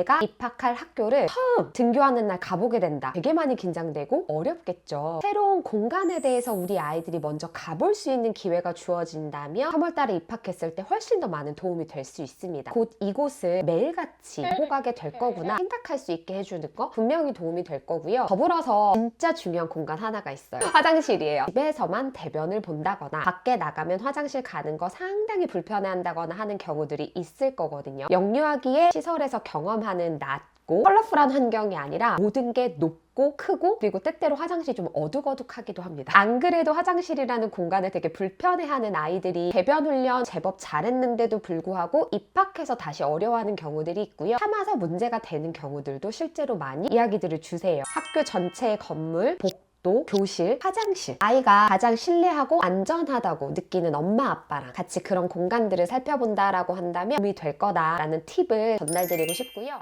내가 입학할 학교를 처음 등교하는 날 가보게 된다. 되게 많이 긴장되고 어렵겠죠. 새로운 공간에 대해서 우리 아이들이 먼저 가볼 수 있는 기회가 주어진다면 3월달에 입학했을 때 훨씬 더 많은 도움이 될 수 있습니다. 곧 이곳을 매일같이 보고 가게 될 거구나 생각할 수 있게 해주는 거 분명히 도움이 될 거고요. 더불어서 진짜 중요한 공간 하나가 있어요. 화장실이에요. 집에서만 대변을 본다거나 밖에 나가면 화장실 가는 거 상당히 불편해한다거나 하는 경우들이 있을 거거든요. 영유아기의 시설에서 경험 하는 낮고 컬러풀한 환경이 아니라 모든 게 높고 크고 그리고 때때로 화장실이 좀 어둑어둑하기도 합니다. 안 그래도 화장실이라는 공간을 되게 불편해하는 아이들이 배변 훈련 제법 잘했는데도 불구하고 입학해서 다시 어려워하는 경우들이 있고요. 참아서 문제가 되는 경우들도 실제로 많이 이야기들을 주세요. 학교 전체의 건물, 복 또 교실, 화장실 아이가 가장 신뢰하고 안전하다고 느끼는 엄마 아빠랑 같이 그런 공간들을 살펴본다라고 한다면 도움이 될 거다라는 팁을 전달드리고 싶고요.